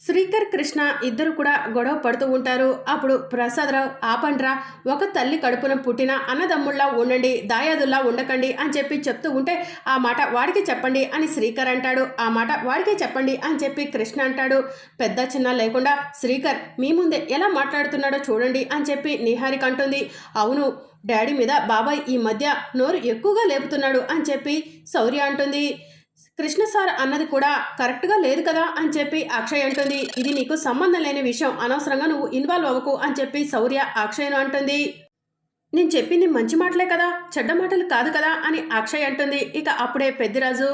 శ్రీకర్ కృష్ణ ఇద్దరు కూడా గొడవ పడుతూ ఉంటారు. అప్పుడు ప్రసాదరావు ఆపండ్రా ఒక తల్లి కడుపున పుట్టిన అన్నదమ్ముళ్ళ ఉండండి దాయాదుల్లా ఉండకండి అని చెప్పి చెప్తూ ఉంటే ఆ మాట వాడికి చెప్పండి అని శ్రీకర్ అంటాడు. ఆ మాట వాడికి చెప్పండి అని చెప్పి కృష్ణ అంటాడు. పెద్ద చిన్న లేకుండా శ్రీకర్ మీ ముందే ఎలా మాట్లాడుతున్నాడో చూడండి అని చెప్పి నిహారిక అంటుంది. అవును డాడీ మీద బాబాయ్ ఈ మధ్య నోరు ఎక్కువగా లేపుతున్నాడు అని చెప్పి శౌర్య అంటుంది. కృష్ణ సార్ అన్నది కూడా కరెక్ట్గా లేదు కదా అని చెప్పి అక్షయ్ అంటుంది. ఇది నీకు సంబంధం లేని విషయం. అనవసరంగా నువ్వు ఇన్వాల్వ్ అవ్వకు అని చెప్పి శౌర్య అక్షయ్ను అంటుంది. నేను చెప్పింది మంచి మాటలే కదా. చెడ్డ మాటలు కాదు కదా అని అక్షయ్ అంటుంది. ఇక అప్పుడే పెద్దిరాజు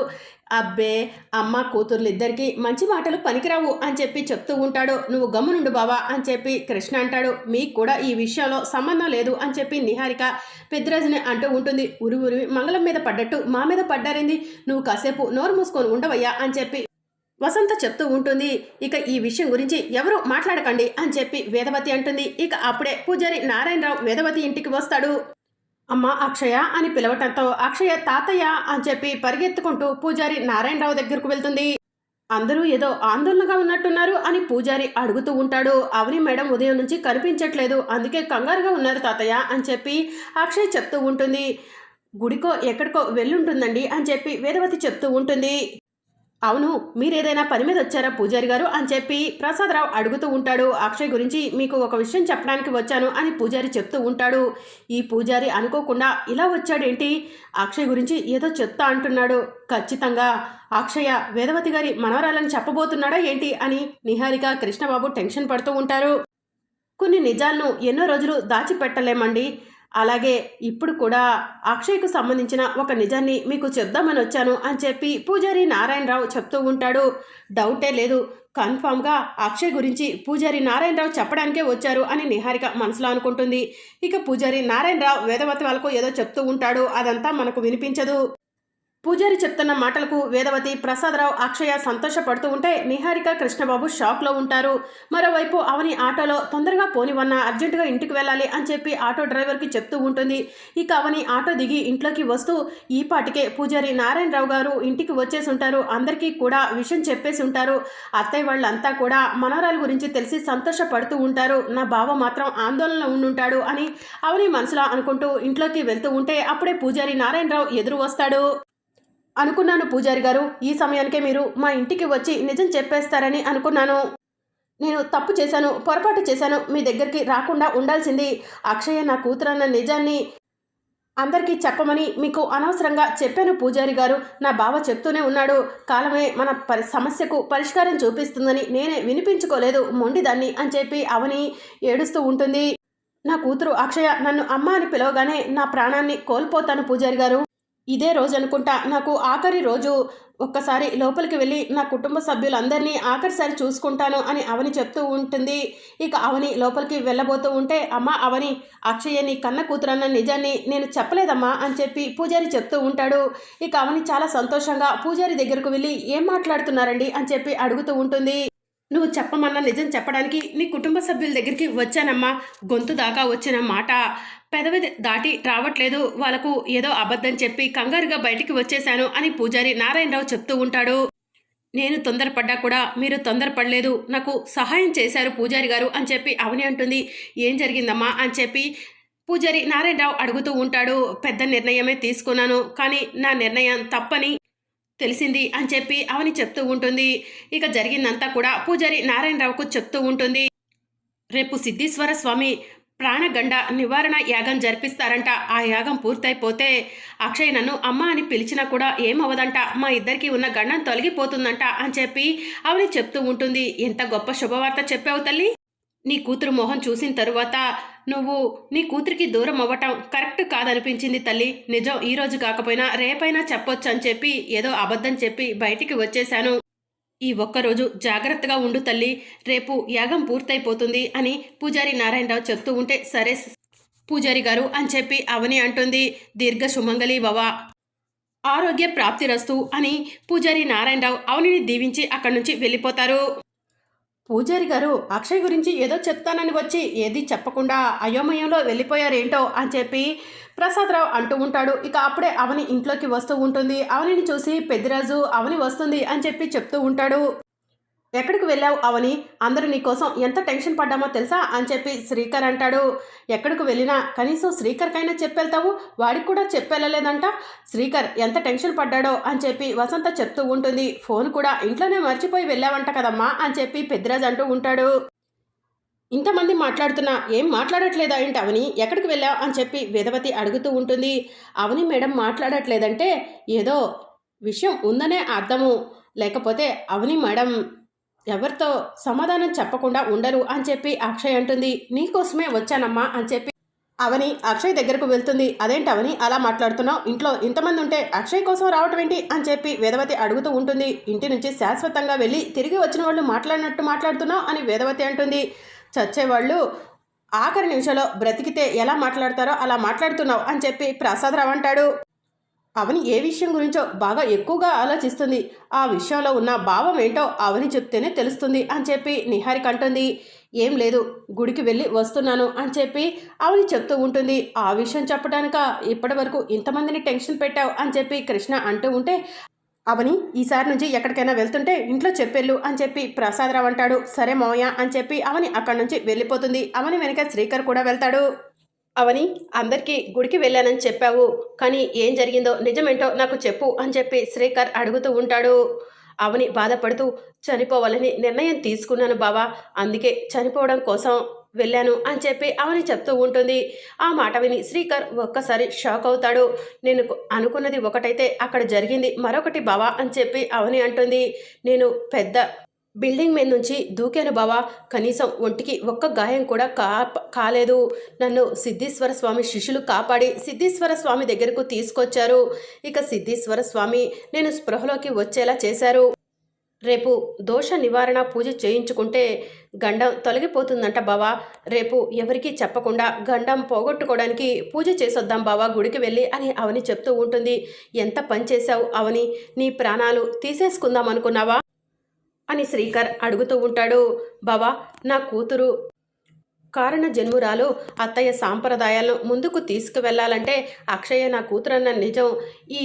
అబ్బే అమ్మ కూతుర్లు ఇద్దరికి మంచి మాటలు పనికిరావు అని చెప్పి చెప్తూ ఉంటాడు. నువ్వు గమ్మునుండు బావా అని చెప్పి కృష్ణ అంటాడు. మీకు కూడా ఈ విషయంలో సంబంధం లేదు అని చెప్పి నిహారిక పెద్దరాజుని అంటూ ఉంటుంది. ఉరి ఉరివి మంగళం మీద పడ్డట్టు మా మీద పడ్డారింది? నువ్వు కాసేపు నోరు మూసుకొని ఉండవయ్యా అని చెప్పి వసంత చెప్తూ ఉంటుంది. ఇక ఈ విషయం గురించి ఎవరు మాట్లాడకండి అని చెప్పి వేదవతి అంటుంది. ఇక అప్పుడే పూజారి నారాయణరావు వేదవతి ఇంటికి వస్తాడు. అమ్మ అక్షయ అని పిలవటంతో అక్షయ తాతయ్య అని చెప్పి పరిగెత్తుకుంటూ పూజారి నారాయణరావు దగ్గరకు వెళ్తుంది. అందరూ ఏదో ఆందోళనగా ఉన్నట్టున్నారు అని పూజారి అడుగుతూ ఉంటాడు. అవని మేడం ఉదయం నుంచి కనిపించట్లేదు. అందుకే కంగారుగా ఉన్నారు తాతయ్య అని చెప్పి అక్షయ్ చెప్తూ ఉంటుంది. గుడికో ఎక్కడికో వెళ్ళుంటుందండి అని చెప్పి వేదవతి చెప్తూ ఉంటుంది. అవును మీరేదైనా పని మీద వచ్చారా పూజారి గారు అని చెప్పి ప్రసాదరావు అడుగుతూ ఉంటాడు. అక్షయ్ గురించి మీకు ఒక విషయం చెప్పడానికి వచ్చాను అని పూజారి చెప్తూ ఉంటాడు. ఈ పూజారి అనుకోకుండా ఇలా వచ్చాడేంటి? అక్షయ్ గురించి ఏదో చెప్తా అంటున్నాడు. ఖచ్చితంగా. అక్షయ వేదవతి గారి మనవరాలని చెప్పబోతున్నాడా ఏంటి అని నిహారిక కృష్ణబాబు టెన్షన్ పడుతూ ఉంటారు. కొన్ని నిజాలను ఎన్నో రోజులు దాచిపెట్టలేమండి. అలాగే ఇప్పుడు కూడా అక్షయ్కు సంబంధించిన ఒక నిజాన్ని మీకు చెప్దామని వచ్చాను అని చెప్పి పూజారి నారాయణరావు చెప్తూ ఉంటాడు. డౌటే లేదు. కన్ఫామ్గా అక్షయ్ గురించి పూజారి నారాయణరావు చెప్పడానికే వచ్చారు అని నిహారిక మనసులో అనుకుంటుంది. ఇక పూజారి నారాయణరావు వేదవతి వాళ్ళకు ఏదో చెప్తూ ఉంటాడు. అదంతా మనకు వినిపించదు. పూజారి చెప్తున్న మాటలకు వేదవతి ప్రసాదరావు అక్షయ సంతోషపడుతూ ఉంటే నిహారిక కృష్ణబాబు షాక్లో ఉంటారు. మరోవైపు అవని ఆటోలో తొందరగా పోనివన్న అర్జెంటుగా ఇంటికి వెళ్ళాలి అని చెప్పి ఆటో డ్రైవర్కి చెప్తూ ఉంటుంది. ఇక అవని ఆటో దిగి ఇంట్లోకి వస్తూ ఈ పాటికే పూజారి నారాయణరావు గారు ఇంటికి వచ్చేసి ఉంటారు. అందరికీ కూడా విషయం చెప్పేసి ఉంటారు. అత్తయ్య వాళ్ళంతా కూడా మనవరాల గురించి తెలిసి సంతోషపడుతూ ఉంటారు. నా బావ మాత్రం ఆందోళనలో ఉండుంటాడు అని అవని మనసులో అనుకుంటూ ఇంట్లోకి వెళ్తూ ఉంటే అప్పుడే పూజారి నారాయణరావు ఎదురు వస్తాడు. అనుకున్నాను పూజారి గారు. ఈ సమయానికే మీరు మా ఇంటికి వచ్చి నిజం చెప్పేస్తారని అనుకున్నాను. నేను తప్పు చేశాను పొరపాటు చేశాను. మీ దగ్గరికి రాకుండా ఉండాల్సింది. అక్షయ నా కూతురన్న నిజాన్ని అందరికీ చెప్పమని మీకు అనవసరంగా చెప్పాను పూజారి గారు. నా బావ చెప్తూనే ఉన్నాడు. కాలమే మన పరి సమస్యకు పరిష్కారం చూపిస్తుందని నేనే వినిపించుకోలేదు. మొండిదాన్ని అని చెప్పి అవని ఏడుస్తూ ఉంటుంది. నా కూతురు అక్షయ నన్ను అమ్మ అని పిలవగానే నా ప్రాణాన్ని కోల్పోతాను పూజారి గారు. ఇదే రోజు అనుకుంటా. నాకు ఆఖరి రోజు ఒక్కసారి లోపలికి వెళ్ళి నా కుటుంబ సభ్యులందరినీ ఆఖరిసారి చూసుకుంటాను అని అవని చెప్తూ ఉంటుంది. ఇక అవని లోపలికి వెళ్ళబోతూ ఉంటే అమ్మ అవని అక్షయ్య నీ కన్న కూతురన్న నిజాన్ని నేను చెప్పలేదమ్మా అని చెప్పి పూజారి చెప్తూ ఉంటాడు. ఇక అవని చాలా సంతోషంగా పూజారి దగ్గరకు వెళ్ళి ఏం మాట్లాడుతున్నారండి అని చెప్పి అడుగుతూ ఉంటుంది. నువ్వు చెప్పమన్నా నిజం చెప్పడానికి నీ కుటుంబ సభ్యుల దగ్గరికి వచ్చానమ్మా. గొంతు దాకా వచ్చిన మాట. పెదవి దాటి రావట్లేదు. వాళ్ళకు ఏదో అబద్ధం చెప్పి కంగారుగా బయటికి వచ్చేశాను అని పూజారి నారాయణరావు చెప్తూ ఉంటాడు. నేను తొందరపడ్డా కూడా మీరు తొందరపడలేదు. నాకు సహాయం చేశారు పూజారి గారు అని చెప్పి అవని అంటుంది. ఏం జరిగిందమ్మా అని చెప్పి పూజారి నారాయణరావు అడుగుతూ ఉంటాడు. పెద్ద నిర్ణయమే తీసుకున్నాను. కానీ నా నిర్ణయం తప్పని తెలిసింది అని చెప్పి అవని చెప్తూ ఉంటుంది. ఇక జరిగిందంతా కూడా పూజారి నారాయణరావుకు చెప్తూ ఉంటుంది. రేపు సిద్ధేశ్వర స్వామి ప్రాణగండ నివారణ యాగం జరిపిస్తారంట. ఆ యాగం పూర్తయిపోతే అక్షయ్ నన్ను అమ్మ అని పిలిచినా కూడా ఏమవ్వదంట. మా ఇద్దరికి ఉన్న గండం తొలగిపోతుందంట అని చెప్పి అవని చెప్తూ ఉంటుంది. ఎంత గొప్ప శుభవార్త చెప్పావు తల్లి. నీ కూతురు మొహం చూసిన తరువాత నువ్వు నీ కూతురికి దూరం అవ్వటం కరెక్ట్ కాదనిపించింది తల్లి. నిజం ఈ రోజు కాకపోయినా రేపైనా చెప్పొచ్చు అని చెప్పి ఏదో అబద్ధం చెప్పి బయటికి వచ్చేశాను. ఈ ఒక్కరోజు జాగ్రత్తగా ఉండు తల్లి. రేపు యాగం పూర్తయిపోతుంది అని పూజారి నారాయణరావు చెప్తూ ఉంటే సరే పూజారి గారు అని చెప్పి అవని అంటుంది. దీర్ఘ సుమంగళి భవ ఆరోగ్య ప్రాప్తిరస్తు అని పూజారి నారాయణరావు అవనిని దీవించి అక్కడి నుంచి వెళ్ళిపోతారు. పూజారి గారు అక్షయ్ గురించి ఏదో చెప్తానని వచ్చి ఏది చెప్పకుండా అయోమయంలో వెళ్ళిపోయారేంటో అని చెప్పి ప్రసాదరావు అంటూ ఉంటాడు. ఇక అప్పుడే అవని ఇంట్లోకి వస్తూ ఉంటుంది. అవనిని చూసి పెద్దిరాజు అవని వస్తుంది అని చెప్పి చెప్తూ ఉంటాడు. ఎక్కడికి వెళ్ళావు అవని? అందరూ నీకోసం ఎంత టెన్షన్ పడ్డామో తెలుసా? అని చెప్పి శ్రీకర్ అంటాడు. ఎక్కడికి వెళ్ళినా కనీసం శ్రీకర్కైనా చెప్పెళ్తావు? వాడికి కూడా చెప్పెళ్ళలేదంట? శ్రీకర్ ఎంత టెన్షన్ పడ్డాడో అని చెప్పి వసంత చెప్తూ ఉంటుంది. ఫోన్ కూడా ఇంట్లోనే మర్చిపోయి వెళ్ళావంట కదమ్మా అని చెప్పి పెద్దిరాజ్ అంటూ ఉంటాడు. ఇంతమంది మాట్లాడుతున్నా ఏం మాట్లాడట్లేదా ఏంటి అవని? ఎక్కడికి వెళ్ళావు? అని చెప్పి వేదవతి అడుగుతూ ఉంటుంది. అవని మేడం మాట్లాడట్లేదంటే ఏదో విషయం ఉందనే అర్థము. లేకపోతే అవని మేడం ఎవరితో సమాధానం చెప్పకుండా ఉండరు అని చెప్పి అక్షయ్ అంటుంది. నీకోసమే వచ్చానమ్మా అని చెప్పి అవని అక్షయ్ దగ్గరకు వెళ్తుంది. అదేంటి అవని? అలా మాట్లాడుతున్నావు? ఇంట్లో ఇంతమంది ఉంటే అక్షయ్ కోసం రావటం ఏంటి? అని చెప్పి వేదవతి అడుగుతూ ఉంటుంది. ఇంటి నుంచి శాశ్వతంగా వెళ్ళి తిరిగి వచ్చిన వాళ్ళు మాట్లాడినట్టు మాట్లాడుతున్నావు? అని వేదవతి అంటుంది. చచ్చేవాళ్ళు ఆఖరి నిమిషంలో బ్రతికితే ఎలా మాట్లాడతారో అలా మాట్లాడుతున్నావు అని చెప్పి ప్రసాదరావు అంటాడు. అవని ఏ విషయం గురించో బాగా ఎక్కువగా ఆలోచిస్తుంది. ఆ విషయంలో ఉన్న భావం ఏంటో అవని చెప్తేనే తెలుస్తుంది అని చెప్పి నిహారిక అంటుంది. ఏం లేదు గుడికి వెళ్ళి వస్తున్నాను అని చెప్పి అవని చెప్తూ ఉంటుంది. ఆ విషయం చెప్పడానిక ఇప్పటి వరకు ఇంతమందిని టెన్షన్ పెట్టావు అని చెప్పి కృష్ణ అంటూ ఉంటే అవని ఈసారి నుంచి ఎక్కడికైనా వెళ్తుంటే ఇంట్లో చెప్పెళ్ళు అని చెప్పి ప్రసాదరావు అంటాడు. సరే మోయ అని చెప్పి అవని అక్కడి నుంచి వెళ్ళిపోతుంది. అవని వెనక శ్రీకర్ కూడా వెళ్తాడు. అవని అందరికీ గుడికి వెళ్ళానని చెప్పావు. కానీ ఏం జరిగిందో నిజమేంటో నాకు చెప్పు అని చెప్పి శ్రీకర్ అడుగుతూ ఉంటాడు. అవని బాధపడుతూ చనిపోవాలని నిర్ణయం తీసుకున్నాను బావా. అందుకే చనిపోవడం కోసం వెళ్ళాను అని చెప్పి అవని చెప్తూ ఉంటుంది. ఆ మాట విని శ్రీకర్ ఒక్కసారి షాక్ అవుతాడు. నేను అనుకున్నది ఒకటైతే అక్కడ జరిగింది మరొకటి బావా అని చెప్పి అవని అంటుంది. నేను పెద్ద బిల్డింగ్ మీద నుంచి దూకాను బావా. కనీసం ఒంటికి ఒక్క గాయం కూడా కా కాలేదు. నన్ను సిద్ధేశ్వర స్వామి శిష్యులు కాపాడి సిద్ధేశ్వర స్వామి దగ్గరకు తీసుకొచ్చారు. ఇక సిద్ధేశ్వర స్వామి నేను స్పృహలోకి వచ్చేలా చేశారు. రేపు దోష నివారణ పూజ చేయించుకుంటే గండం తొలగిపోతుందంట బావా. రేపు ఎవరికీ చెప్పకుండా గండం పోగొట్టుకోవడానికి పూజ చేసొద్దాం బావా గుడికి వెళ్ళి అని అవని చెప్తూ ఉంటుంది. ఎంత పని చేశావు అవని? నీ ప్రాణాలు తీసేసుకుందాం అనుకున్నావా? అని శ్రీకర్ అడుగుతూ ఉంటాడు. బావా నా కూతురు కారణ జన్మురాలు అత్తయ్య సాంప్రదాయాలను ముందుకు తీసుకువెళ్ళాలంటే అక్షయ నా కూతురన్న నిజం. ఈ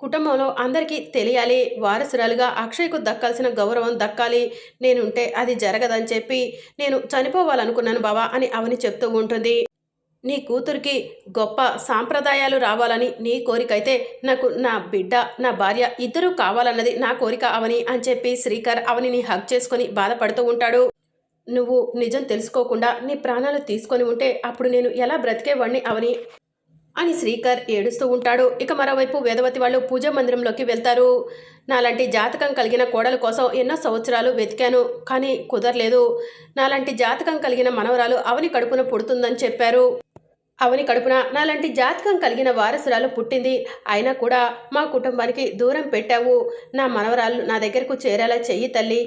కుటుంబంలో అందరికీ తెలియాలి. వారసురాలుగా అక్షయ్కు దక్కాల్సిన గౌరవం దక్కాలి. నేనుంటే అది జరగదని చెప్పి నేను చనిపోవాలనుకున్నాను బావా అని అవని చెప్తూ ఉంటుంది. నీ కూతురికి గొప్ప సాంప్రదాయాలు రావాలని నీ కోరికైతే నాకు నా బిడ్డ నా భార్య ఇద్దరూ కావాలన్నది నా కోరిక అవని అని చెప్పి శ్రీకర్ అవనిని హక్ చేసుకొని బాధపడుతూ ఉంటాడు. నువ్వు నిజం తెలుసుకోకుండా నీ ప్రాణాలు తీసుకొని ఉంటే అప్పుడు నేను ఎలా బ్రతికేవాణ్ణి అవని అని శ్రీకర్ ఏడుస్తూ ఉంటాడు. ఇక మరోవైపు వేదవతి వాళ్ళు పూజా మందిరంలోకి వెళ్తారు. నాలాంటి జాతకం కలిగిన కోడల కోసం ఎన్నో సంవత్సరాలు వెతికాను కానీ కుదరలేదు. నాలాంటి జాతకం కలిగిన మనవరాలు అవని కడుపున పుడుతుందని చెప్పారు. అవని కడుపున నాలాంటి జాతకం కలిగిన వారసురాలు పుట్టింది. అయినా కూడా మా కుటుంబానికి దూరం పెట్టావు. నా మనవరాలు నా దగ్గరకు చేరేలా చెయ్యి తల్లి.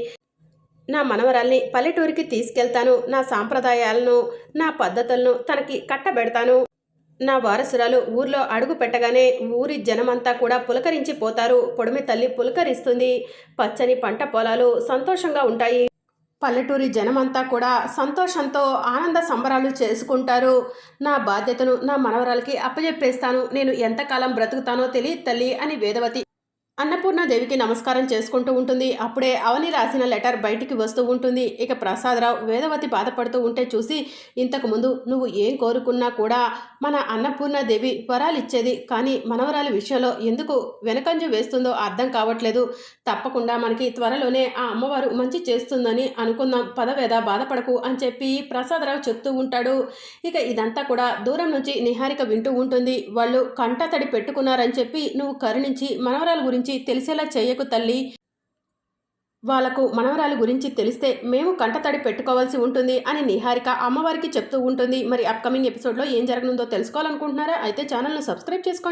నా మనవరాల్ని పల్లెటూరికి తీసుకెళ్తాను. నా సాంప్రదాయాలను నా పద్ధతులను తనకి కట్టబెడతాను. నా వారసురాలు ఊర్లో అడుగు పెట్టగానే ఊరి జనమంతా కూడా పులకరించి పోతారు పొడిమి తల్లి పులకరిస్తుంది. పచ్చని పంట పొలాలు సంతోషంగా ఉంటాయి. పల్లెటూరి జనమంతా కూడా సంతోషంతో ఆనంద సంబరాలు చేసుకుంటారు. నా బాధ్యతను నా మనవరాలకి అప్పజెప్పేస్తాను. నేను ఎంతకాలం బ్రతుకుతానో తెలియదు తల్లి అని వేదవతి అన్నపూర్ణాదేవికి నమస్కారం చేసుకుంటూ ఉంటుంది. అప్పుడే అవని రాసిన లెటర్ బయటికి వస్తూ ఉంటుంది. ఇక ప్రసాదరావు వేదవతి బాధపడుతూ ఉంటే చూసి ఇంతకుముందు నువ్వు ఏం కోరుకున్నా కూడా మన అన్నపూర్ణాదేవి వరాలు ఇచ్చేది కానీ మనవరాల విషయంలో ఎందుకు వెనకంజు వేస్తుందో అర్థం కావట్లేదు. తప్పకుండా మనకి త్వరలోనే ఆ అమ్మవారు మంచి చేస్తుందని అనుకుందాం. పదవేద బాధపడకు అని చెప్పి ప్రసాదరావు చెప్తూ ఉంటాడు. ఇక ఇదంతా కూడా దూరం నుంచి నిహారిక వింటూ ఉంటుంది. వాళ్ళు కంటతడి పెట్టుకున్నారని చెప్పి నువ్వు కరుణించి మనవరాల గురించి గురించి తెలిసేలా చేయకు తల్లి. వాళ్ళకు మనవరాలి గురించి తెలిస్తే మేము కంటతడి పెట్టుకోవాల్సి ఉంటుంది అని నిహారిక అమ్మవారికి చెప్తూ ఉంటుంది. మరి అప్కమింగ్ ఎపిసోడ్లో ఏం జరగనుందో తెలుసుకోవాలనుకుంటున్నారా? అయితే ఛానల్ను సబ్స్క్రైబ్ చేసుకోండి.